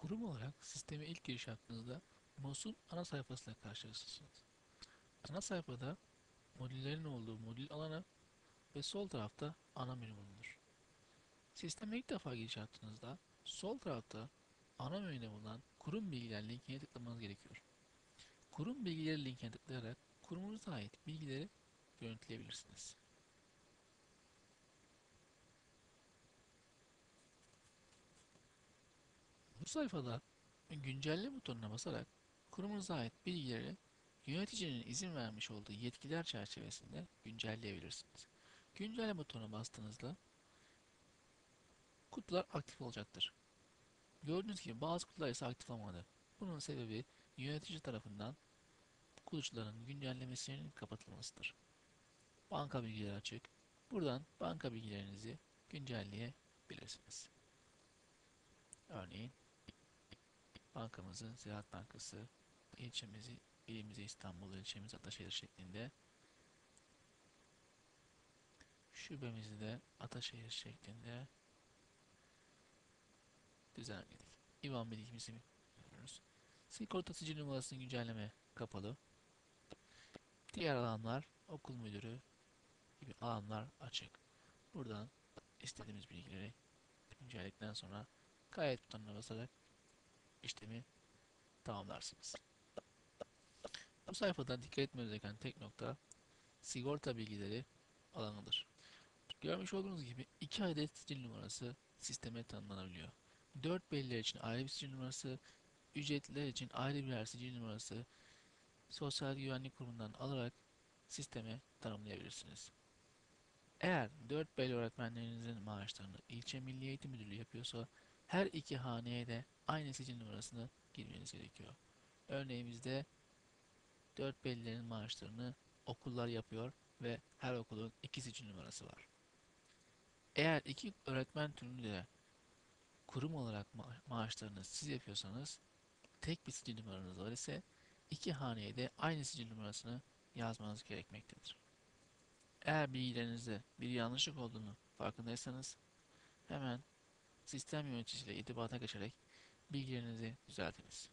Kurum olarak sisteme ilk giriş yaptığınızda MOS'un ana sayfasıyla karşılaşırsınız. Ana sayfada modüllerin olduğu modül alanı ve sol tarafta ana menü bulunur. Sisteme ilk defa giriş yaptığınızda sol tarafta ana menüde bulunan kurum bilgiler linkine tıklamanız gerekiyor. Kurum bilgileri linkine tıklayarak kurumunuza ait bilgileri görüntüleyebilirsiniz. Sayfada güncelle butonuna basarak kurumunuza ait bilgileri yöneticinin izin vermiş olduğu yetkiler çerçevesinde güncelleyebilirsiniz. Güncelle butonuna bastığınızda kutular aktif olacaktır. Gördüğünüz gibi bazı kutular ise aktif olmadı. Bunun sebebi yönetici tarafından kutucuların güncellemesinin kapatılmasıdır. Banka bilgileri açık. Buradan banka bilgilerinizi güncelleyebilirsiniz. Örneğin bankamızı Ziraat Bankası ilçemizi ilimizi İstanbul ilçemizi Ataşehir şeklinde şubemizi de Ataşehir şeklinde düzenledik. İvan bilgimizi veriyoruz. Sigorta sicil numarasını güncelleme kapalı. Diğer alanlar okul müdürü gibi alanlar açık. Buradan istediğimiz bilgileri güncelledikten sonra kayıt butonuna basarak işlemi tamamlarsınız. Bu sayfada dikkat etmeniz gereken tek nokta sigorta bilgileri alanıdır. Görmüş olduğunuz gibi iki adet sicil numarası sisteme tanımlanabiliyor. 4 belliler için ayrı bir sicil numarası, ücretliler için ayrı birer sicil numarası Sosyal Güvenlik Kurumu'ndan alarak sisteme tanımlayabilirsiniz. Eğer 4 belli öğretmenlerinizin maaşlarını ilçe Milli Eğitim Müdürlüğü yapıyorsa her iki haneye de aynı sicil numarasını girmeniz gerekiyor. Örneğimizde 4 bellilerin maaşlarını okullar yapıyor ve her okulun iki sicil numarası var. Eğer iki öğretmen türünü de kurum olarak ma maaşlarını siz yapıyorsanız tek bir sicil numaranız var ise iki haneye de aynı sicil numarasını yazmanız gerekmektedir. Eğer bilgilerinizde bir yanlışlık olduğunu farkındaysanız hemen sistem yöneticisiyle irtibata geçerek bilgilerinizi düzeltiniz.